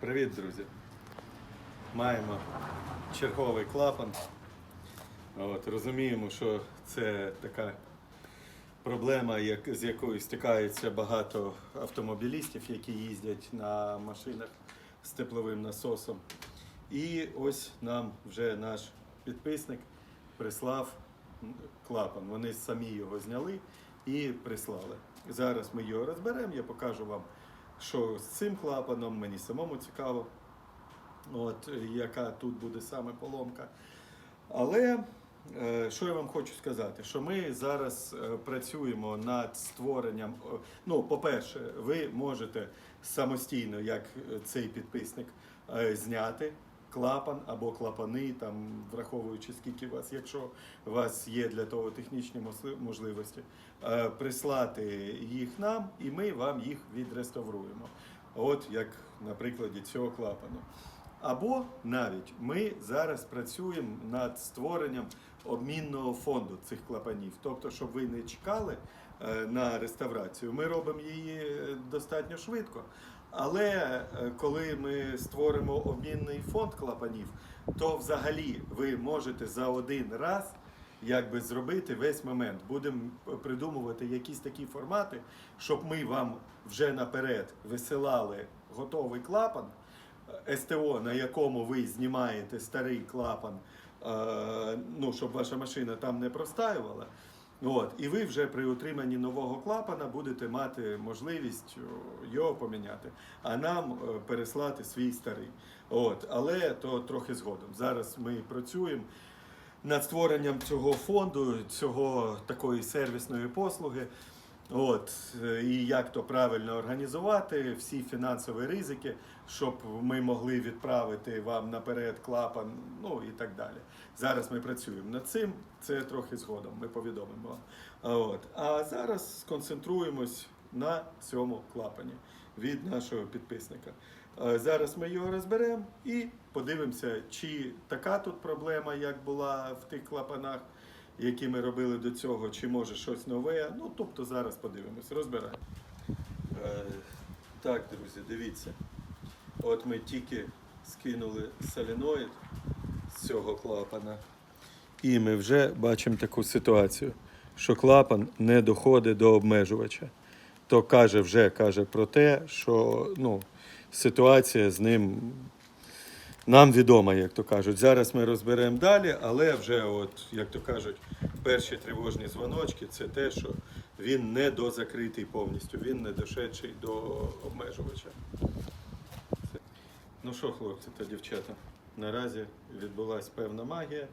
Привіт, друзі! Маємо черговий клапан. От, розуміємо, що це така проблема, як, з якою стикаються багато автомобілістів, які їздять на машинах з тепловим насосом. І ось нам вже наш підписник прислав клапан. Вони самі його зняли і прислали. Зараз ми його розберемо, я покажу вам, що з цим клапаном, мені самому цікаво, от, яка тут буде саме поломка. Але е, що я вам хочу сказати, що ми зараз е, працюємо над створенням. е, Ну, по-перше, ви можете самостійно, як е, цей підписник, е, зняти клапан або клапани, там, враховуючи скільки вас, якщо у вас є для того технічні можливості, е, прислати їх нам, і ми вам їх відреставруємо. От як на прикладі цього клапану. Або навіть ми зараз працюємо над створенням обмінного фонду цих клапанів. Тобто, щоб ви не чекали е, на реставрацію, ми робимо її е, достатньо швидко. Але е, коли ми створимо обмінний фонд клапанів, то взагалі ви можете за один раз якби зробити весь момент. Будемо придумувати якісь такі формати, щоб ми вам вже наперед висилали готовий клапан. СТО, на якому ви знімаєте старий клапан, е, ну, щоб ваша машина там не простаювала. От, і ви вже при отриманні нового клапана будете мати можливість його поміняти, а нам е, переслати свій старий. От, але то трохи згодом. Зараз ми працюємо над створенням цього фонду, цього такої сервісної послуги. От, і як то правильно організувати, всі фінансові ризики, щоб ми могли відправити вам наперед клапан, ну і так далі. Зараз ми працюємо над цим, це трохи згодом, ми повідомимо. От. А зараз сконцентруємось на цьому клапані від нашого підписника. Е, Зараз ми його розберемо і подивимося, чи така тут проблема, як була в тих клапанах, які ми робили до цього, чи може щось нове. Ну, тобто зараз подивимось, розбираємо. Е, так, друзі, дивіться. От ми тільки скинули соленоїд з цього клапана. І ми вже бачимо таку ситуацію, що клапан не доходить до обмежувача. То каже, вже каже про те, що ну, ситуація з ним нам відома, як то кажуть. Зараз ми розберемо далі, але вже, от, як то кажуть, перші тривожні дзвоночки це те, що він не дозакритий повністю, він не дошедший до обмежувача. Ну що, хлопці та дівчата, наразі відбулася певна магія,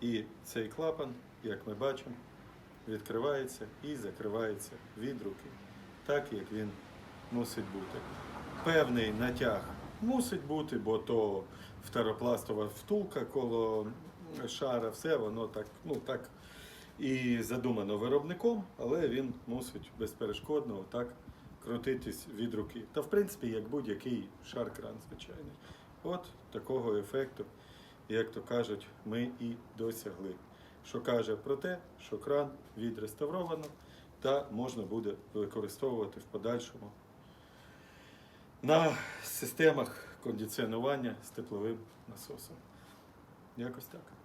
і цей клапан, як ми бачимо, відкривається і закривається від руки, так як він мусить бути. Певний натяг мусить бути, бо то второпластова втулка коло шара, все воно так, ну так і задумано виробником, але він мусить безперешкодно так крутитись від руки. Та в принципі, як будь-який шар-кран, звичайний. От такого ефекту, як то кажуть, ми і досягли. Що каже про те, що кран відреставровано та можна буде використовувати в подальшому на системах кондиціонування з тепловим насосом. Якось так.